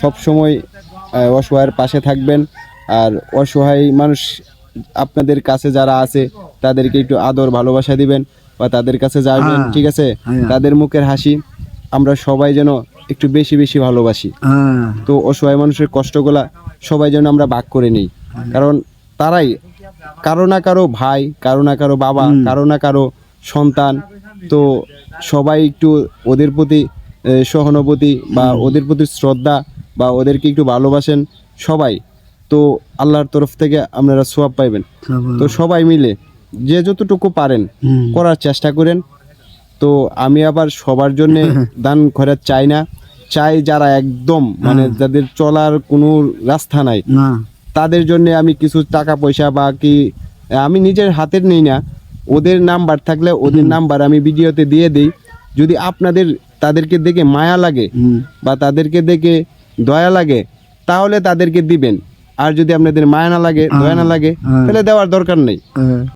সব সময় অসহায়ের পাশে থাকবেন। আর অসহায় মানুষ আপনাদের কাছে যারা আছে তাদেরকে একটু আদর ভালোবাসা দিবেন বা তাদের কাছে যাবেন হ্যাঁ। ঠিক আছে? হ্যাঁ। তাদের মুখের হাসি আমরা সবাই যেন একটু বেশি বেশি ভালোবাসি। হ্যাঁ। তো অসহায় মানুষের কষ্টগুলা সবাই যেন আমরা ভাগ করে নিই। কারণ তারাই কারও না কারও ভাই কারও না কারও বাবা কারও না কারও সন্তান। তো সবাই একটু ওদের প্রতি সহানুভূতি বা ওদের প্রতি শ্রদ্ধা বা ওদেরকে একটু ভালোবাসেন সবাই তো আল্লাহর তরফ থেকে আপনারা সোয়াব পাইবেন। তো সবাই মিলে যে যতটুকু পারেন করার চেষ্টা করেন। তো আমি আবার সবার জন্য দান খরচ চাই না চাই যারা একদম মানে যাদের চলার কোনো রাস্তা নাই তাদের জন্য আমি কিছু টাকা পয়সা বা কি আমি নিজের হাতের নেই না ওদের নাম্বার থাকলে ওদের নাম্বার আমি ভিডিওতে দিয়ে দিই। যদি আপনাদের তাদেরকে দেখে মায়া লাগে বা তাদেরকে দেখে দয়া লাগে তাহলে তাদেরকে দিবেন। আর যদি আপনাদের মায়া না লাগে দয়া না লাগে হ্যাঁ। তাহলে দেওয়ার দরকার নেই। হ্যাঁ।